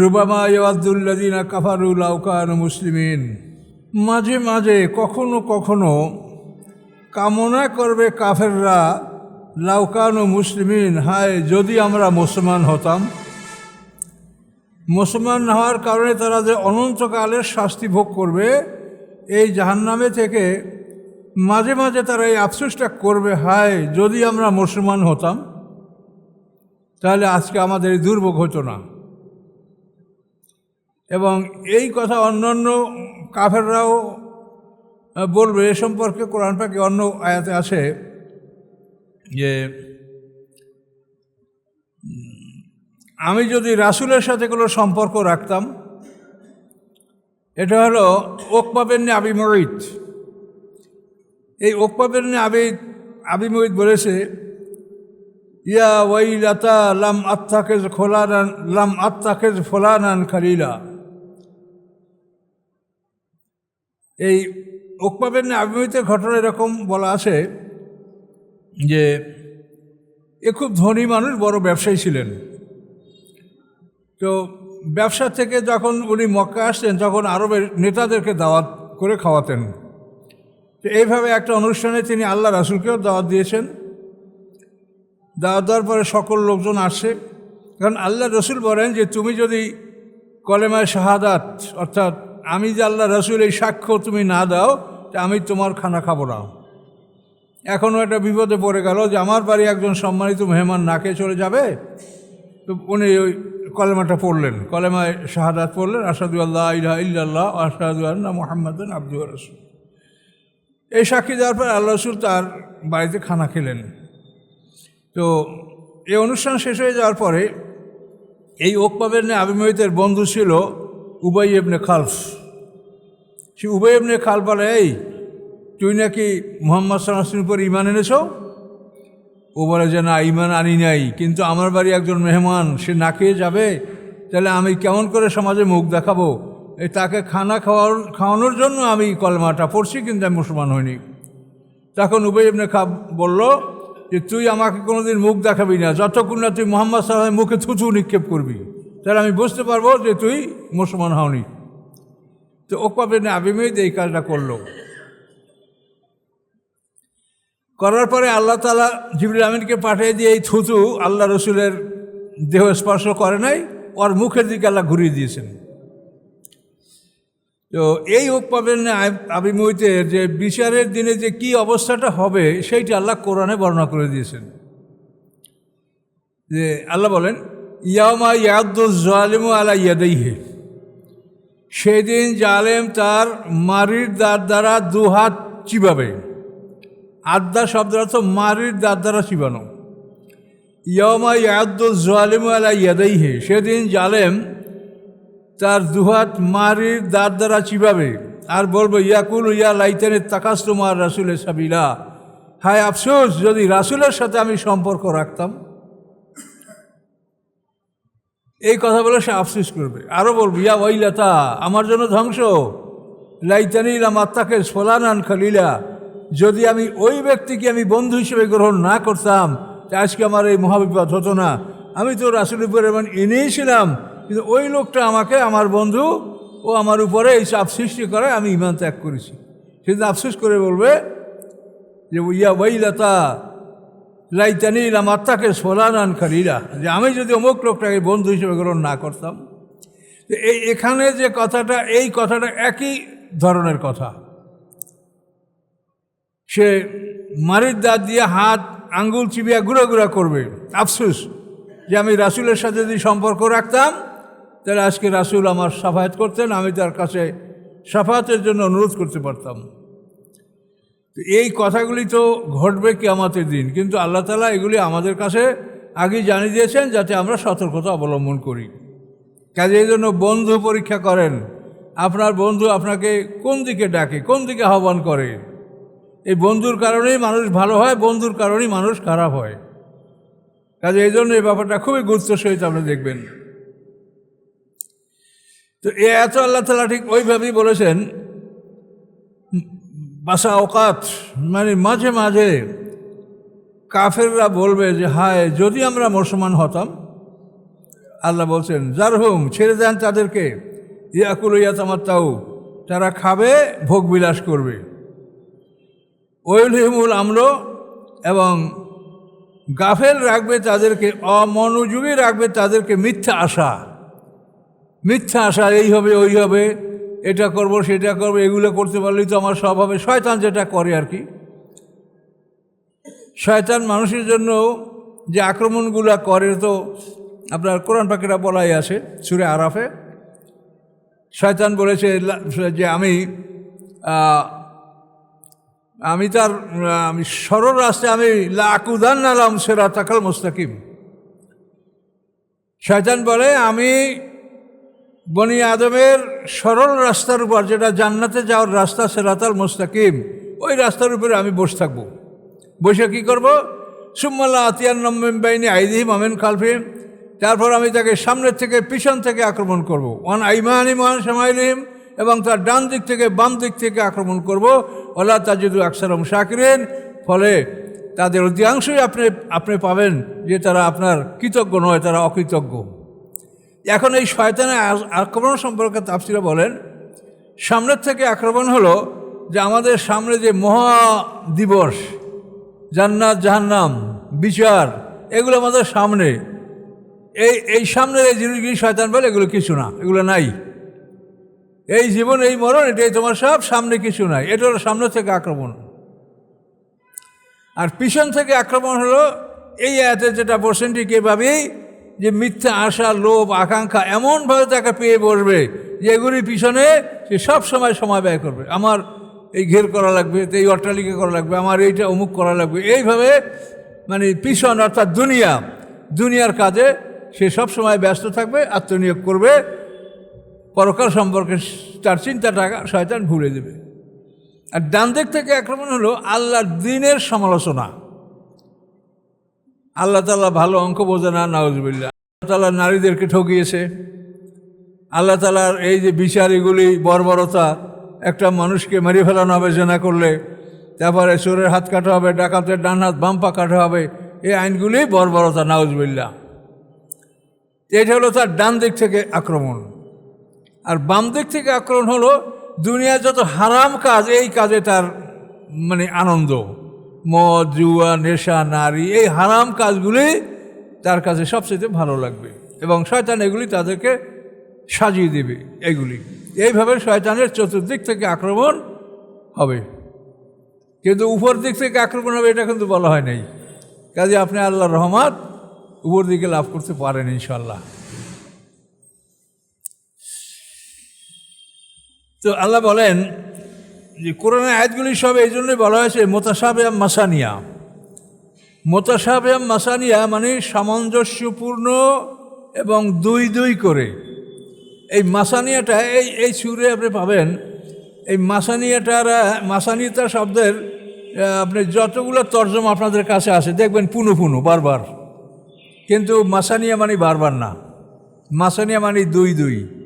রুবামা ইয়াদুল্লাদিনা কাফারুল আউকান মুসলিমিন। মাঝে মাঝে কখনো কখনো কামনা করবে কাফেররা লাউকান ও মুসলিমিন, হায় যদি আমরা মুসলমান হতাম। মুসলমান হওয়ার কারণে তারা যে অনন্তকালের শাস্তি ভোগ করবে, এই জাহান্নামে থেকে মাঝে মাঝে তারা এই আফসোসটা করবে, হায় যদি আমরা মুসলমান হতাম, তাহলে আজকে আমাদের দুর্ভোগ হতো না। এবং এই কথা অন্যান্য কাফেররাও বলবে এ সম্পর্কে কোরআন পাকে অন্য আয়াতে আছে যে আমি যদি রাসুলের সাথে কোনো সম্পর্ক রাখতাম, এটা হলো ওকপাবেন আবি মরিত এই ওকপাবেন আবি আবি মরিত বলেছে, ইয়া ওয়াইলাতা লাম আত্মাকেজ খোলানান, লাম আত্মাকেজ ফোলানান খালিলা। এই ওকপাবেন আবিমহিতের ঘটনা এরকম বলা আছে যে, এ খুব ধনী মানুষ, বড় ব্যবসায়ী ছিলেন। তো ব্যবসা থেকে যখন উনি মক্কা আসতেন, তখন আরবের নেতাদেরকে দাওয়াত করে খাওয়াতেন। তো এইভাবে একটা অনুষ্ঠানে তিনি আল্লাহ রাসুলকেও দাওয়াত দিয়েছেন। দাওয়াত দেওয়ার পরে সকল লোকজন আসছে কারণ আল্লাহ রসুল বলেন যে, তুমি যদি কলেমায় শাহাদাত, অর্থাৎ আমি যে আল্লাহ রসুল এই সাক্ষ্য তুমি না দাও আমি তোমার খানা খাব না। এখনও একটা বিপদে পড়ে গেল যে আমার বাড়ি একজন সম্মানিত মেহমান নাকে চলে যাবে। তো উনি ওই কলেমাটা পড়লেন, কলেমায় শাহাদাত পড়লেন আসাদু আল্লাহ ইলাহা ইল্লাল্লাহ আসাদু আল্লাহ মোহাম্মদ আব্দুল রসুল। এই সাক্ষী দেওয়ার পর আল্লাহ রসুল তার বাড়িতে খানা খেলেন। তো এই অনুষ্ঠান শেষ হয়ে যাওয়ার পরে এই ওকপাবের আবিমহিতের বন্ধু ছিল উবাই এবনে খালফ। সে উবাই এবনে খাল বলে, এই, তুই নাকি মোহাম্মদ সাল্লামের উপর ইমান এনেছ? ও বলে, যে না ইমান আনি নাই, কিন্তু আমার বাড়ি একজন মেহমান, সে না খেয়ে যাবে, তাহলে আমি কেমন করে সমাজে মুখ দেখাবো? এই তাকে খানা খাওয়ার, খাওয়ানোর জন্য আমি কলমাটা পড়ছি, কিন্তু আমি মুসলমান হইনি। তখন উবাই ইবনে খাব বলল, যে তুই আমাকে কোনোদিন মুখ দেখাবি না, যতক্ষণ না তুই মোহাম্মদ সাল্লামের মুখে থুথু নিক্ষেপ করবি। তাহলে আমি বুঝতে পারব যে তুই মুসলমান হওনি। তো ওকপা বেনে আবিমেদ এই কাজটা করল। করার পরে আল্লাহ তালা জিবরুল আমিনকে পাঠিয়ে দিয়ে এই থুতু আল্লাহ রসুলের দেহ স্পর্শ করে নাই, ওর মুখের দিকে আল্লাহ ঘুরিয়ে দিয়েছেন। তো এই পাবেন আবিমুইতের যে বিচারের দিনে যে কি অবস্থাটা হবে, সেইটা আল্লাহ কোরআনে বর্ণনা করে দিয়েছেন। যে আল্লাহ বলেন ইয়ামা ইয়াদুল জালিমু আলা ইয়াদাইহে। সেদিন জালেম তার মারির দাঁত দ্বারা দুহাত চিবাবে। আড্ডা শব্দের অর্থ মারির দাঁত দ্বারা চিবানো। ইয়মা ইয়াদুল জালিমু আলা ইয়াদাইহে। সেদিন জালেম তার দুহাত মারির দাঁত দ্বারা চিবাবে। আর বলব, ইয়াকুল ইয়া লাইতেনে তাকাস তোমার রাসুলের সাবিলা। হায় আফসোস, যদি রাসুলের সাথে আমি সম্পর্ক রাখতাম এই কথা বলে সে আফসোস করবে। আরও বলব, ইয়া ওইলাতা, আমার জন্য ধ্বংস। লাইতানি আত্মাকে সোলানান খালিলা। যদি আমি ওই ব্যক্তিকে আমি বন্ধু হিসেবে গ্রহণ না করতাম, তা আজকে আমার এই মহাবিপদ হতো না। আমি তো রাসুলের উপরে এমন এনেইছিলাম কিন্তু ওই লোকটা আমাকে, আমার বন্ধু, ও আমার উপরে এই চাপ সৃষ্টি করে, আমি ইমান ত্যাগ করেছি। সেদিন আফসোস করে বলবে যে, ইয়া ওয়াইলাতা লাইতানি আত্মাকে সোলানান খালিলা যে আমি যদি অমুক লোকটাকে বন্ধু হিসেবে গ্রহণ না করতাম এই এখানে যে কথাটা, এই কথাটা একই ধরনের কথা। সে মারির দাঁত দিয়ে হাত, আঙ্গুল চিবিয়া গুঁড়া গুঁড়া করবে। আফসুস যে আমি রাসুলের সাথে যদি সম্পর্ক রাখতাম, তাহলে আজকে রাসুল আমার সাফায়াত করতেন, আমি তার কাছে সাফায়াতের জন্য অনুরোধ করতে পারতাম। এই কথাগুলি তো ঘটবে কি আমাদের দিন, কিন্তু আল্লাহ তালা এগুলি আমাদের কাছে আগেই জানিয়ে দিয়েছেন যাতে আমরা সতর্কতা অবলম্বন করি। কাজে এই জন্য বন্ধু পরীক্ষা করেন, আপনার বন্ধু আপনাকে কোন দিকে ডাকে, কোন দিকে আহ্বান করে? এই বন্ধুর কারণেই মানুষ ভালো হয়, বন্ধুর কারণেই মানুষ খারাপ হয়। কাজে এই জন্য এই ব্যাপারটা খুবই গুরুত্ব সহিত আপনি দেখবেন। তো এ এত আল্লাহ তালা ঠিক ওইভাবেই বলেছেন বাসা অকাত মানে মাঝে মাঝে কাফেররা বলবে যে, হায়, যদি আমরা মুসলমান হতাম, আল্লাহ বলছেন যার জারহুম ছেড়ে দেন তাদেরকে। ইয়াকুল ইয়াতামার তাও তারা খাবে, ভোগ বিলাস করবে। ওইলহিমুল আমল এবং গাফেল রাখবে তাদেরকে, অমনোযোগী রাখবে তাদেরকে মিথ্যা আশা। মিথ্যা আশা, এই হবে, ওই হবে। এটা করব, সেটা করব, এগুলো করতে পারলেই তো আমার সব হবে। শয়তান যেটা করে আর কি। শয়তান মানুষের জন্য যে আক্রমণগুলো করে তো আপনার কোরআন পাখিরা বলাই আছে, সুরে আরাফে। শয়তান বলেছে যে আমি আমি তার আমি সরল রাস্তায় আমি লাকুদান নালাম সেরা তাকাল মুস্তাকিম। শয়তান বলে, আমি বনি আদমের সরল রাস্তার উপর, যেটা জান্নাতে যাওয়ার রাস্তা, সেরাতাল মুস্তাকিম, ওই রাস্তার উপরে আমি বসে থাকব। বসে কী করব? সুম্মাল্লা আতিয়ান নম্বেন বাইনি আইদিহিম আমেন খালফিম তারপর আমি তাকে সামনের থেকে, পিছন থেকে আক্রমণ করব। ওয়ান আইমানি মহান সামাইলিম এবং তার ডান দিক থেকে, বাম দিক থেকে আক্রমণ করব। ওলা তাজিদু আকসারম শাকরেন, ফলে তাদের অধিকাংশই আপনি আপনি পাবেন যে তারা আপনার কৃতজ্ঞ নয়, তারা অকৃতজ্ঞ। এখন এই শয়তানের আক্রমণ সম্পর্কে তাফসিরা বলেন, সামনের থেকে আক্রমণ হলো যে আমাদের সামনে যে মহা দিবস, জান্নাত, জাহান্নাম, বিচার, এগুলো আমাদের সামনে। এই এই সামনের এই জিনিসগুলি শয়তান বলে? এগুলো কিছু না, এগুলো নাই। এই জীবন, এই মরণ, এটাই তোমার সব সামনে কিছু নাই। এটা হলো সামনে থেকে আক্রমণ। আর পিছন থেকে আক্রমণ হলো এই আয়াতে যেটা ঠিক এভাবেই যে মিথ্যা আশা, লোভ, আকাঙ্ক্ষা এমনভাবে তাকে পেয়ে বসবে যে এগুলির পিছনে সে সব সময় সময় ব্যয় করবে। আমার এই ঘের করা লাগবে, এই অট্টালিকা করা লাগবে, আমার এইটা অমুক করা লাগবে। এইভাবে মানে পিছন অর্থাৎ দুনিয়া, দুনিয়ার কাজে সে সব সময় ব্যস্ত থাকবে, আত্মনিয়োগ করবে, পরকাল সম্পর্কে তার চিন্তাটা শয়তান ভুলে দেবে। আর ডান দিক থেকে আক্রমণ হলো আল্লাহর দিনের সমালোচনা। আল্লাহ তাল্লাহ ভালো অঙ্ক বোঝে না নাউজবিল্লা আল্লাহ তাল্লাহ নারীদেরকে ঠকিয়েছে। আল্লাহ তালার এই যে বিচার এগুলি বর্বরতা, একটা মানুষকে মেরে ফেলানো হবে, জেনা করলে, তারপরে চোরের হাত কাটা হবে, ডাকাতের ডান হাত, বাম পা কাটা হবে, এই আইনগুলি বর্বরতা নাউজবিল্লা এটা হলো তার ডান দিক থেকে আক্রমণ। আর বাম দিক থেকে আক্রমণ হলো দুনিয়ার যত হারাম কাজ, এই কাজে তার মানে আনন্দ। মদ, জুয়া, নেশা, নারী, এই হারাম কাজগুলি তার কাছে সবচেয়ে ভালো লাগবে। এবং শয়তান এগুলি তাদেরকে সাজিয়ে দেবে, এগুলি। এইভাবে শয়তানের চতুর্দিক থেকে আক্রমণ হবে। কিন্তু উপর দিক থেকে আক্রমণ হবে, এটা কিন্তু বলা হয় নাই। কাজে আপনি আল্লাহ রহমত উপর দিকে লাভ করতে পারেন ইনশাল্লাহ তো আল্লাহ বলেন যে কোরআনের আয়াতগুলি সব এই জন্যই বলা হয়েছে মোতাসাবেয়াম মাসানিয়া। মোতাসাবেয়াম মাসানিয়া মানে সামঞ্জস্যপূর্ণ এবং দুই দুই করে। এই মাসানিয়াটা, এই এই সুরে আপনি পাবেন, এই মাসানিয়াটার মাসানিয়াটা শব্দের আপনি যতগুলো তর্জমা আপনাদের কাছে আসে দেখবেন পুনু পুনু, বারবার। কিন্তু মাসানিয়া মানে বারবার না। মাসানিয়া মানে দুই দুই।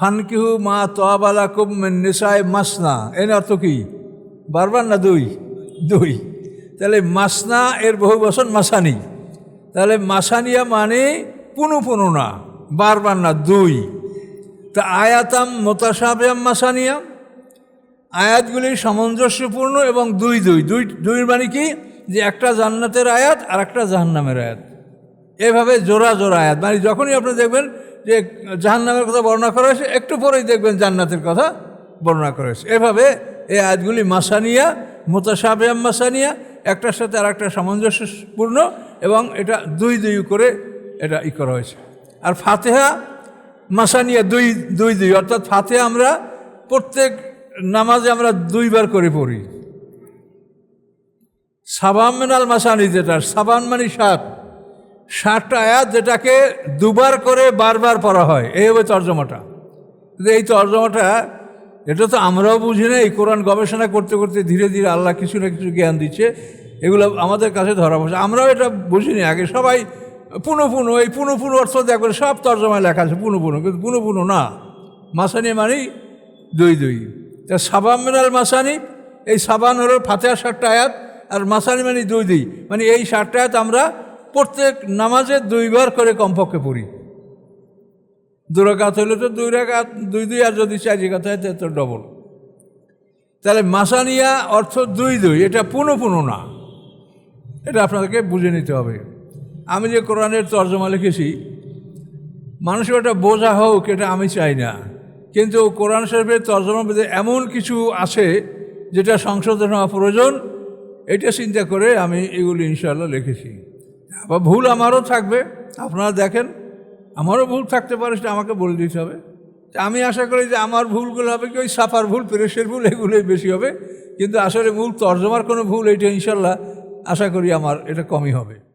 ফানকিহু মা তোয়াবালা কুম নিসায় মাসনা। এর অর্থ কি? বারবার না দুই? দুই। তাহলে মাসনা এর বহু বছর মাসানি। তাহলে মাসানিয়া মানে পুনু পুনু না, বারবার না দুই। তা আয়াতাম মোতাসাবিয়াম মাসানিয়া। আয়াতগুলি সামঞ্জস্যপূর্ণ এবং দুই দুই। দুই দুই মানে কি? যে একটা জান্নাতের আয়াত আর একটা জাহান্নামের আয়াত। এভাবে জোড়া জোড়া আয়াত। মানে যখনই আপনি দেখবেন যে জাহান্নামের কথা বর্ণনা করা হয়েছে, একটু পরেই দেখবেন জান্নাতের কথা বর্ণনা করা হয়েছে। এভাবে এই আয়াতগুলি মাসানিয়া মোতাসাবিয়াম মাসানিয়া, একটার সাথে আর একটা সামঞ্জস্যপূর্ণ এবং এটা দুই দুই করে এটা ই করা হয়েছে। আর ফাতেহা মাসানিয়া দুই দুই দুই, অর্থাৎ ফাতেহা আমরা প্রত্যেক নামাজে আমরা দুইবার করে পড়ি। সাবান মেনাল মাসানি যেটা, সাবান মানে সাত। ষাটটা আয়াত যেটাকে দুবার করে বারবার পড়া হয়, এই হবে তর্জমাটা। কিন্তু এই তর্জমাটা, এটা তো আমরাও বুঝি না, এই কোরআন গবেষণা করতে করতে ধীরে ধীরে আল্লাহ কিছু না কিছু জ্ঞান দিচ্ছে, এগুলো আমাদের কাছে ধরা পড়ছে আমরাও এটা বুঝিনি আগে, সবাই পুনো পুনো, এই পুনো পুনো অর্থ দেখবেন সব তর্জমায় লেখা আছে, পুনো কিন্তু পুনো না। মাসানি মানেই দুই দুই। তা সাবান মিনাল মাসানি, এই সাবান হলো ফাতেহা ষাটটা আয়াত, আর মাসানি মানে দুই দুই। মানে এই ষাটটা আয়াত আমরা প্রত্যেক নামাজে দুইবার করে কমপক্ষে পড়ি। দুরাকাত হইলে তো দুই রাকাত, দুই দুই, আর যদি চার রেখাত হয়, তো ডবল তাহলে মাসানিয়া অর্থ দুই দুই, এটা পুনঃ পুনঃ না। এটা আপনাদেরকে বুঝে নিতে হবে। আমি যে কোরআনের তর্জমা লিখেছি, মানুষের ওটা বোঝা হোক, এটা আমি চাই না। কিন্তু কোরআন শরীফের তর্জমার মধ্যে এমন কিছু আছে, যেটা সংশোধন হওয়া প্রয়োজন, এটা চিন্তা করে আমি এগুলি ইনশাল্লাহ লিখেছি। আবার ভুল আমারও থাকবে। আপনারা দেখেন, আমারও ভুল থাকতে পারে সেটা আমাকে বলে দিতে হবে। আমি আশা করি যে আমার ভুলগুলো হবে কি, ওই সাফার ভুল প্রেসের ভুল, এগুলোই বেশি হবে। কিন্তু আসলে মূল তর্জমার কোনো ভুল এটা ইনশাল্লাহ আশা করি আমার এটা কমই হবে।